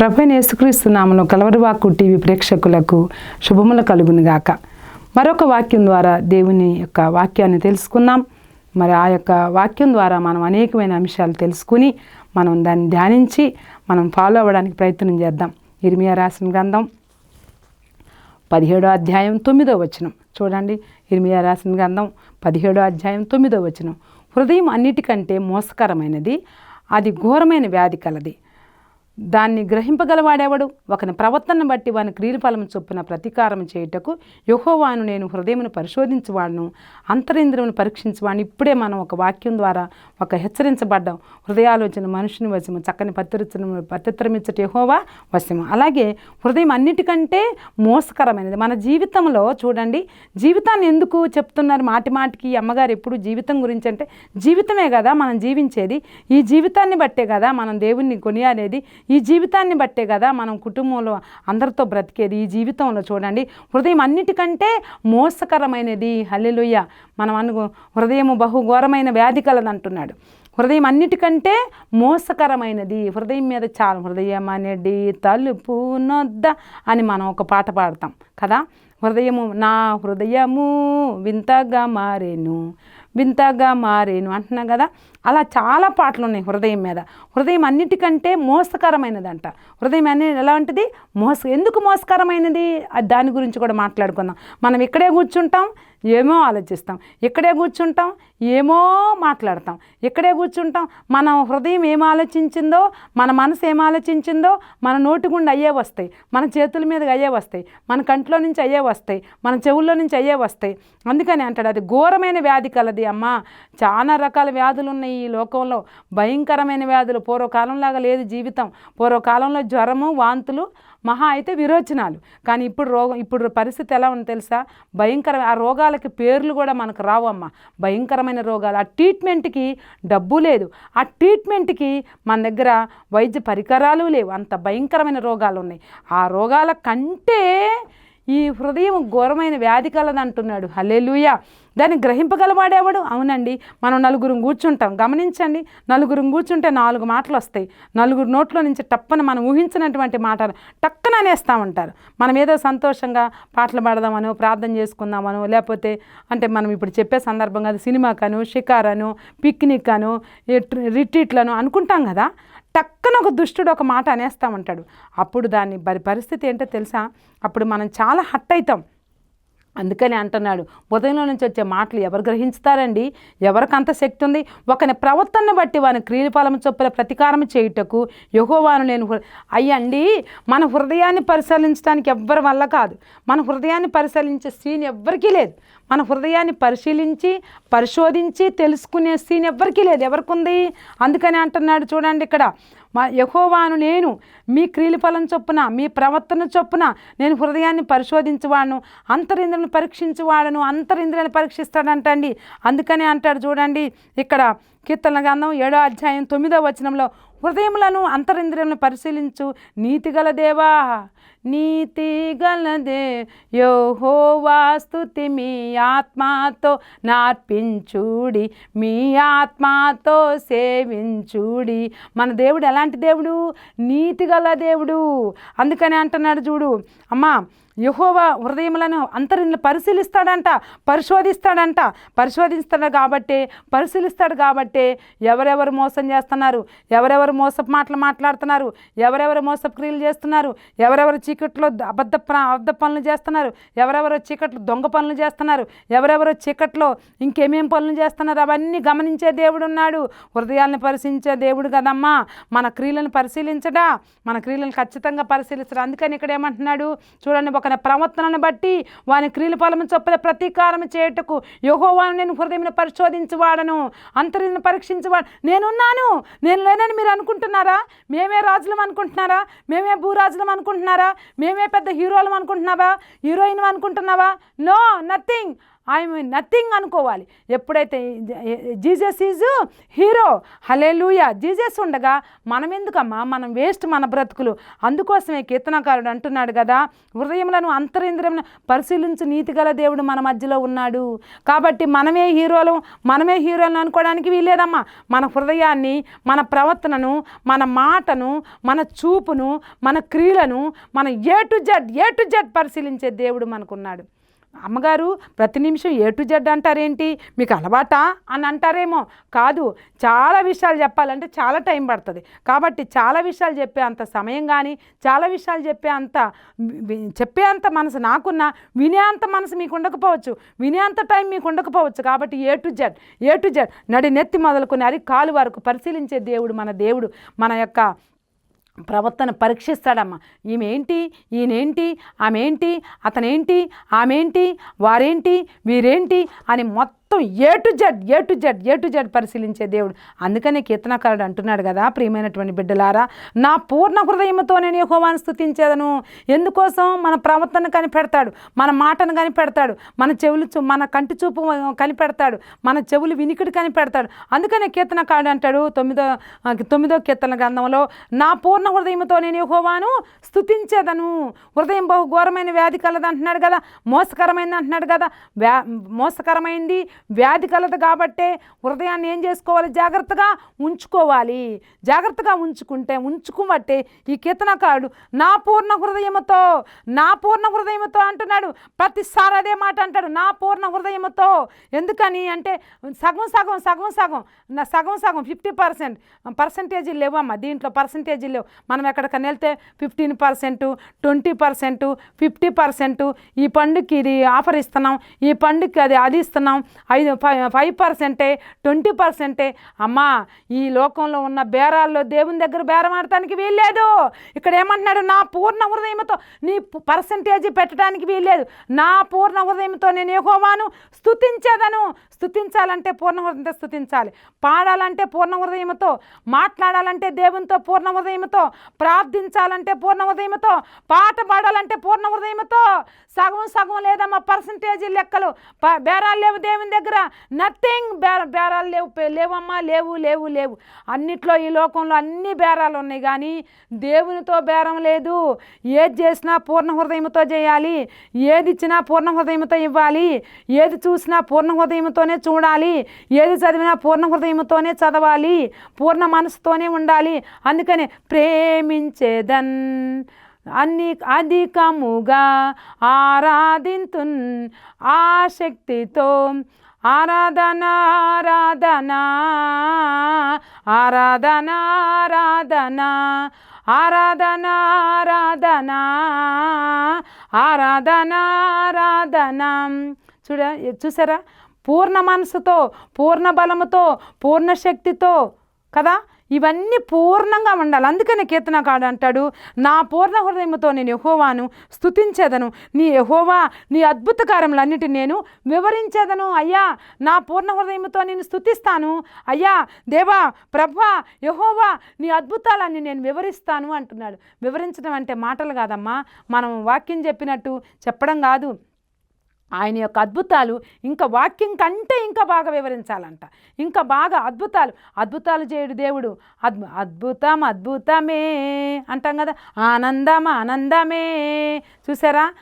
ప్రభు యేసుక్రీస్తునామను కలవరివాకు TV ప్రేక్షకులకు శుభములు కలుగునుగాక. మరొక వాక్యం ద్వారా దేవుని యొక్క వాక్యాన్ని తెలుసుకుందాం. మరి ఆ యొక్క వాక్యం ద్వారా మనం అనేకమైన అంశాలు తెలుసుకుని మనం దాన్ని ధ్యానించి మనం ఫాలో అవ్వడానికి ప్రయత్నం చేద్దాం. ఇర్మియా రాసిన గ్రంథం పదిహేడో అధ్యాయం తొమ్మిదో వచనం. చూడండి ఇర్మియా రాసిన గ్రంథం పదిహేడో అధ్యాయం తొమ్మిదో వచనం. హృదయం అన్నిటికంటే మోసకరమైనది అది ఘోరమైన వ్యాధి కలది. దాన్ని గ్రహింపగలవాడెవడు? ఒకని ప్రవర్తన బట్టి వాని క్రియలఫలం చొప్పున ప్రతీకారం చేయుటకు యహోవాను నేను హృదయమును పరిశోధించువాడును అంతరింద్రియమును పరీక్షించువాడిని. ఇప్పుడే మనం ఒక వాక్యం ద్వారా ఒక హెచ్చరించబడ్డాం. హృదయాలోచన మనుషుని వశము చక్కని పత్రిచను పత్రిత్రమిచ్చట యహోవా వశము. అలాగే హృదయం అన్నిటికంటే మోసకరమైనది. మన జీవితంలో చూడండి జీవితాన్ని ఎందుకు చెప్తున్నారు మాటి మాటికి అమ్మగారు ఎప్పుడు జీవితం గురించి అంటే జీవితమే కదా మనం జీవించేది. ఈ జీవితాన్ని బట్టే కదా మనం దేవుణ్ణి కొనియాలేది ఈ జీవితాన్ని బట్టే కదా మనం కుటుంబంలో అందరితో బ్రతికేది ఈ జీవితంలో చూడండి. హృదయం అన్నిటికంటే మోసకరమైనది హల్లెలుయ్య మనం అను హృదయము బహుఘోరమైన వ్యాధి కలదంటున్నాడు. హృదయం అన్నిటికంటే మోసకరమైనది. హృదయం మీద చాలా హృదయం అనేది తలుపు నొద్ద అని మనం ఒక పాట పాడతాం కదా. హృదయము నా హృదయము వింతగా మారేను వింతగా మారేను అంటున్నాం కదా. అలా చాలా పాటలు ఉన్నాయి హృదయం మీద. హృదయం అన్నిటికంటే మోసకరమైనదంట. హృదయం అనేది ఎలా ఉంటుంది? మోస ఎందుకు మోసకరమైనది? అది దాని గురించి కూడా మాట్లాడుకుందాం. మనం ఇక్కడే కూర్చుంటాం ఏమో ఆలోచిస్తాం. ఇక్కడే కూర్చుంటాం ఏమో మాట్లాడతాం. ఇక్కడే కూర్చుంటాం మన హృదయం ఏం ఆలోచించిందో మన మనసు ఏం ఆలోచించిందో మన నోటి గుండా అయ్యే వస్తాయి. మన చేతుల మీద అయ్యే వస్తాయి. మన కంట్లో నుంచి అయ్యే వస్తాయి. మన చెవుల్లో నుంచి అయ్యే వస్తాయి. అందుకని అంటాడు అది ఘోరమైన వ్యాధి కలది అమ్మ. చాలా రకాల వ్యాధులు ఉన్నాయి. ఈ లోకంలో భయంకరమైన వ్యాధులు. పూర్వకాలంలాగా లేదు జీవితం. పూర్వకాలంలో జ్వరము వాంతులు మహా అయితే విరోచనాలు. కానీ ఇప్పుడు రోగం ఇప్పుడు పరిస్థితి ఎలా ఉంది తెలుసా? భయంకర ఆ రోగాలకి పేర్లు కూడా మనకు రావమ్మ. భయంకరమైన రోగాలు. ఆ ట్రీట్మెంట్కి డబ్బు లేదు. ఆ ట్రీట్మెంట్కి మన దగ్గర వైద్య పరికరాలు లేవు. అంత భయంకరమైన రోగాలు ఉన్నాయి ఆ రోగాల కంటే ఈ హృదయం ఘోరమైన వ్యాధి కలదంటున్నాడు హలేలుయ దాన్ని గ్రహింపగలవాడేవాడు అవునండి. మనం నలుగురం కూర్చుంటాం. గమనించండి. నలుగురం కూర్చుంటే నాలుగు మాటలు వస్తాయి. నలుగురు నోట్లో నుంచి టప్పన మనం ఊహించినటువంటి మాటలు టక్కన అనేస్తూ ఉంటారు మనం ఏదో సంతోషంగా పాటలు పాడదామనో ప్రార్థన చేసుకుందామనో లేకపోతే అంటే మనం ఇప్పుడు చెప్పే సందర్భం కదా సినిమాకను షికారను పిక్నిక్ అను రిట్రీట్లను అనుకుంటాం కదా. టక్కన ఒక దుష్టుడు ఒక మాట అనేస్తూ ఉంటాడు అప్పుడు దాన్ని పరిస్థితి ఏంటో తెలుసా? అప్పుడు మనం చాలా హట్ అవుతాం అందుకని అంటున్నాడు ఉదయంలో నుంచి వచ్చే మాటలు ఎవరు గ్రహించుతారండి? ఎవరికి అంత శక్తి ఉంది? ఒకని ప్రవర్తనను బట్టి వాని క్రియలపాలము చొప్పుల ప్రతీకారం చేయుటకు యహోవాను నేను అయ్యండి మన హృదయాన్ని పరిశీలించడానికి ఎవ్వరి వల్ల కాదు. మన హృదయాన్ని పరిశీలించే సీన్ ఎవ్వరికీ లేదు. మన హృదయాన్ని పరిశీలించి పరిశోధించి తెలుసుకునే సీన్ ఎవ్వరికీ లేదు. ఎవరికి ఉంది? అందుకని అంటున్నాడు చూడండి ఇక్కడ మా యహోవాను నేను మీ క్రియలఫలం చొప్పున మీ ప్రవర్తన చొప్పున నేను హృదయాన్ని పరిశోధించువాడును అంతరింద్రులను పరీక్షించువాడను అంతరింద్రులను పరీక్షిస్తాడంటండి. అందుకనే అంటాడు చూడండి ఇక్కడ కీర్తన గ్రంథం ఏడో అధ్యాయం తొమ్మిదో వచనంలో హృదయములను అంతరింద్రియములను పరిశీలించు నీతిగల దేవా నీతి గలదే యోహో స్తుతి మీ ఆత్మతో నార్పించుడి మీ ఆత్మతో సేవించుడి. మన దేవుడు ఎలాంటి దేవుడు? నీతిగల దేవుడు. అందుకని అంటున్నాడు చూడు అమ్మా యహోవా హృదయములను అంతరిని పరిశీలిస్తాడంట పరిశోధిస్తాడంట. పరిశోధిస్తాడు కాబట్టి పరిశీలిస్తాడు కాబట్టి ఎవరెవరు మోసం చేస్తున్నారు ఎవరెవరు మోసపు మాటలు మాట్లాడుతున్నారు ఎవరెవరు మోసపు క్రియలు చేస్తున్నారు ఎవరెవరు చీకట్లో అబద్ధ అబద్ధ పనులు చేస్తున్నారు ఎవరెవరు చీకట్లో దొంగ పనులు చేస్తున్నారు ఎవరెవరు చీకట్లో ఇంకేమేం పనులు చేస్తున్నారు అవన్నీ గమనించే దేవుడు ఉన్నాడు. హృదయాలను పరిశీలించే దేవుడు కదమ్మా. మన క్రియలను పరిశీలించడా? మన క్రియలను ఖచ్చితంగా పరిశీలిస్తాడు. అందుకని ఇక్కడ ఏమంటున్నాడు? చూడండి ఒక ప్రవర్తనను బట్టి వాని క్రియల ఫలము చొప్పున ప్రతీకారం చేయుటకు యహోవాను నేను హృదయం పరిశోధించువాడను అంతరిని పరీక్షించేవాడు నేనున్నాను నేను లేనని మీరు అనుకుంటున్నారా? మేమే రాజులం అనుకుంటున్నారా? మేమే భూరాజులం అనుకుంటున్నారా? మేమే పెద్ద హీరోలం అనుకుంటున్నావా? హీరోయిన్ అనుకుంటున్నావా? No nothing. ఐఎమ్ నథింగ్ అనుకోవాలి. ఎప్పుడైతే Jesus is hero hallelujah Jesus ఉండగా మనం ఎందుకమ్మా? మనం వేస్ట్ మన బ్రతుకులు. అందుకోసమే కీర్తనకారుడు అంటున్నాడు కదా హృదయములను అంతరింద్రియములను పరిశీలించి నీతి గల దేవుడు మన మధ్యలో ఉన్నాడు. కాబట్టి మనమే హీరోలు మనమే హీరోలు అనుకోవడానికి వీల్లేదమ్మా. మన హృదయాన్ని మన ప్రవర్తనను మన మాటను మన చూపును మన క్రియలను మన A to Z A to Z పరిశీలించే దేవుడు మనకున్నాడు. అమ్మగారు ప్రతి నిమిషం ఏ టు జెడ్ అంటారేంటి? మీకు అలవాటా? అని అంటారేమో. కాదు చాలా విషయాలు చెప్పాలంటే చాలా టైం పడుతుంది. కాబట్టి చాలా విషయాలు చెప్పే అంత సమయం కానీ చాలా విషయాలు చెప్పే అంత చెప్పే అంత మనసు నాకున్న వినే అంత మనసు మీకు ఉండకపోవచ్చు. వినే అంత టైం మీకు ఉండకపోవచ్చు. కాబట్టి A to Z A to Z నడి నెత్తి మొదలుకొని అది కాలు వరకు పరిశీలించే దేవుడు మన దేవుడు మన యొక్క ప్రవర్తన పరీక్షిస్తాడమ్మా. ఈమె ఈయనేంటి ఆమె ఏంటి అతనేంటి ఆమెంటి వారేంటి వీరేంటి అని మొత్తం మొత్తం A to Z A to Z A to Z పరిశీలించే దేవుడు. అందుకనే కీర్తనకారుడు అంటున్నాడు కదా ప్రియమైనటువంటి బిడ్డలారా నా పూర్ణ హృదయంతో నేను యెహోవాను స్థుతించేదను ఎందుకోసం? మన ప్రవర్తన కనిపెడతాడు మన మాటను కనిపెడతాడు మన చెవులు చూ- మన కంటి చూపు కనిపెడతాడు మన చెవులు వినికిడి కనిపెడతాడు. అందుకనే కీర్తనకారుడు అంటాడు తొమ్మిదో తొమ్మిదో కీర్తన గ్రంథంలో నా పూర్ణ హృదయంతో నేను యహోవాను స్థుతించేదను హృదయం బహు ఘోరమైన వ్యాధి కలదు అంటున్నాడు కదా మోసకరమైంది అంటున్నాడు కదా వ్యా మోసకరమైంది వ్యాధి కలదు కాబట్టే హృదయాన్ని ఏం చేసుకోవాలి? జాగ్రత్తగా ఉంచుకోవాలి. జాగ్రత్తగా ఉంచుకుంటే ఉంచుకోబట్టే ఈ కీర్తనకారుడు నా పూర్ణ హృదయముతో నా పూర్ణ హృదయముతో అంటున్నాడు. ప్రతిసారి అదే మాట అంటాడు. నా పూర్ణ హృదయముతో. ఎందుకని అంటే సగం సగం సగం సగం. నా సగం సగం ఫిఫ్టీ పర్సెంట్. పర్సంటేజీలు లేవమ్మా దీంట్లో పర్సంటేజీలు లేవు. మనం ఎక్కడికైనా వెళ్తే fifteen percent twenty percent fifty percent ఈ పండుగకి ఇది ఆఫర్ ఇస్తున్నాం. ఈ పండుగకి అది అది ఇస్తున్నాం. ఐదు ఫైవ్ ఫైవ్ పర్సెంటే ట్వంటీ పర్సెంటే. అమ్మా ఈ లోకంలో ఉన్న బేరాల్లో దేవుని దగ్గర బేరం ఆడటానికి వీల్లేదు. ఇక్కడ ఏమంటున్నాడు? నా పూర్ణ హృదయంతో నీ పర్సంటేజ్ పెట్టడానికి వీల్లేదు. నా పూర్ణ హృదయంతో నేను యెహోవాను స్థుతించేదను స్థుతించాలంటే పూర్ణ హృదయంతో స్థుతించాలి పాడాలంటే పూర్ణ హృదయంతో మాట్లాడాలంటే దేవునితో పూర్ణ హృదయంతో ప్రార్థించాలంటే పూర్ణ హృదయంతో పాట పాడాలంటే పూర్ణ హృదయంతో సగం సగం లేదమ్మా పర్సంటేజీ లెక్కలు. ప- బేరాలు లేవు దేవుని దగ్గర నథింగ్ బేర బేరాలు లేవు లేవమ్మా లేవు లేవు లేవు. అన్నిట్లో ఈ లోకంలో అన్ని బేరాలు ఉన్నాయి కానీ దేవునితో బేరం లేదు. ఏది చేసినా పూర్ణ హృదయంతో చేయాలి. ఏది ఇచ్చినా పూర్ణ హృదయంతో ఇవ్వాలి. ఏది చూసినా పూర్ణ హృదయంతోనే చూడాలి. ఏది చదివినా పూర్ణ హృదయంతోనే చదవాలి. పూర్ణ మనసుతోనే ఉండాలి. అందుకని ప్రేమించేదన్ అన్ని అధికముగా ఆరాధింతున్ ఆసక్తితో ఆరాధన ఆరాధన ఆరాధన ఆరాధన ఆరాధన ఆరాధన ఆరాధన ఆరాధన. చూడ చూసారా? పూర్ణ మనసుతో పూర్ణ బలముతో పూర్ణ శక్తితో కదా? ఇవన్నీ పూర్ణంగా ఉండాలి. అందుకనే కీర్తనకాడు అంటాడు నా పూర్ణ హృదయంతో నేను యహోవాను స్తుతించేదను. నీ యహోవా నీ అద్భుత కార్యములన్నిటిని నేను వివరించేదను. అయ్యా నా పూర్ణ హృదయంతో నేను స్థుతిస్తాను అయ్యా దేవా ప్రభా యహోవా నీ అద్భుతాలన్నీ నేను వివరిస్తాను అంటున్నాడు. వివరించడం అంటే మాటలు కాదమ్మా మనం వాక్యం చెప్పినట్టు చెప్పడం కాదు. ఆయన యొక్క అద్భుతాలు ఇంకా వాక్యం కంటే ఇంకా బాగా వివరించాలంట. ఇంకా బాగా అద్భుతాలు. అద్భుతాలు చేయడు దేవుడు. అద్భు అద్భుతం అద్భుతమే అంటాం కదా. ఆనందం ఆనందమే. చూసారా?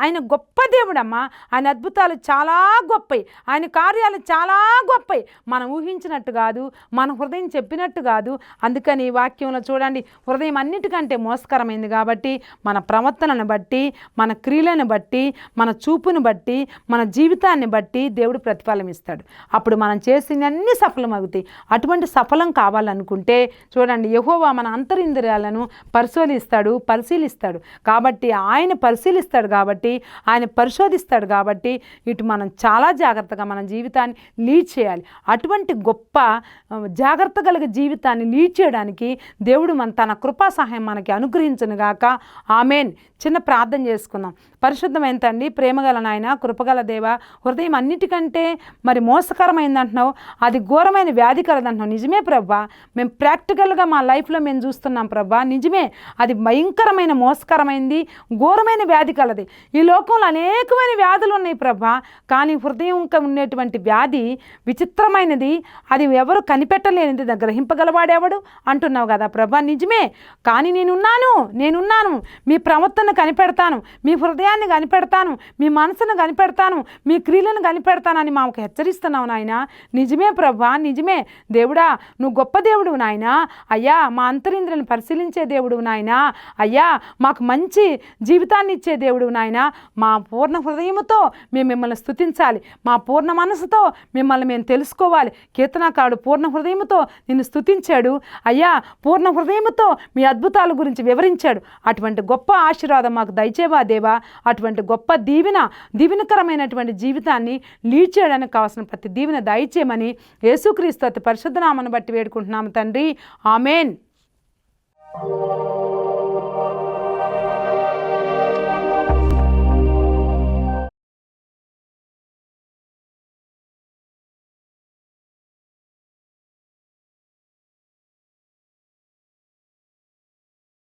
ఆయన గొప్ప దేవుడమ్మా. ఆయన అద్భుతాలు చాలా గొప్పవి ఆయన కార్యాలు చాలా గొప్పవి మనం ఊహించినట్టు కాదు మన హృదయం చెప్పినట్టు కాదు. అందుకని ఈ వాక్యంలో చూడండి హృదయం అన్నిటికంటే మోసకరమైంది కాబట్టి మన ప్రవర్తనను బట్టి మన క్రియలను బట్టి మన చూపును బట్టి బట్టి మన జీవితాన్ని బట్టి దేవుడు ప్రతిఫలం ఇస్తాడు అప్పుడు మనం చేసినన్ని సఫలం అవుతాయి అటువంటి సఫలం కావాలనుకుంటే చూడండి యహోవా మన అంతరింద్రియాలను పరిశోధిస్తాడు పరిశీలిస్తాడు. కాబట్టి ఆయన పరిశీలిస్తాడు కాబట్టి ఆయన పరిశోధిస్తాడు కాబట్టి ఇటు మనం చాలా జాగ్రత్తగా మన జీవితాన్ని లీడ్ చేయాలి. అటువంటి గొప్ప జాగ్రత్త కలిగే జీవితాన్ని లీడ్ చేయడానికి దేవుడు మన తన కృపా సహాయం మనకి అనుగ్రహించను గాక ఆమెన్. చిన్న ప్రార్థన చేసుకుందాం. పరిశుద్ధమైన తండ్రి ప్రేమగల నాయన కృపగల దేవా హృదయం అన్నిటికంటే మరి మోసకరమైంది అంటున్నావు అది ఘోరమైన వ్యాధి కలదంటున్నావు. నిజమే ప్రభా మేము ప్రాక్టికల్గా మా లైఫ్లో మేము చూస్తున్నాం ప్రభా నిజమే అది భయంకరమైన మోసకరమైంది ఘోరమైన వ్యాధి కలది. ఈ లోకంలో అనేకమైన వ్యాధులు ఉన్నాయి ప్రభా కానీ హృదయం ఇంకా ఉండేటువంటి వ్యాధి విచిత్రమైనది అది ఎవరు కనిపెట్టలేనిది గ్రహింపగలవాడేవాడు అంటున్నావు కదా ప్రభా నిజమే. కానీ నేనున్నాను నేనున్నాను మీ ప్రవర్తన కనిపెడతాను మీ హృదయాన్ని కనిపెడతాను మీ మనసును కనిపెడతాను. మీ క్రియలను కనిపెడతానని మాకు హెచ్చరిస్తున్నావు నాయన. నిజమే ప్రభా నిజమే. దేవుడా నువ్వు గొప్ప దేవుడు నాయన. అయ్యా మా అంతరింద్రిని పరిశీలించే దేవుడు నాయన. అయ్యా మాకు మంచి జీవితాన్ని ఇచ్చే దేవుడు నాయన. మా పూర్ణ హృదయముతో మేము మిమ్మల్ని స్థుతించాలి మా పూర్ణ మనసుతో మిమ్మల్ని మేము తెలుసుకోవాలి. కీర్తనకారుడు పూర్ణ హృదయముతో నిన్ను స్థుతించాడు అయ్యా పూర్ణ హృదయముతో మీ అద్భుతాల గురించి వివరించాడు. అటువంటి గొప్ప ఆశీర్వాదం మాకు దయచేవా దేవా. అటువంటి గొప్ప దీవెన దీవెనకరమైనటువంటి జీవితాన్ని లీడ్ చేయడానికి కావాల్సిన ప్రతి దీవెన దయచేయమని యేసుక్రీస్తు అతి పరిశుద్ధనామను బట్టి వేడుకుంటున్నాము తండ్రి. ఆమెన్.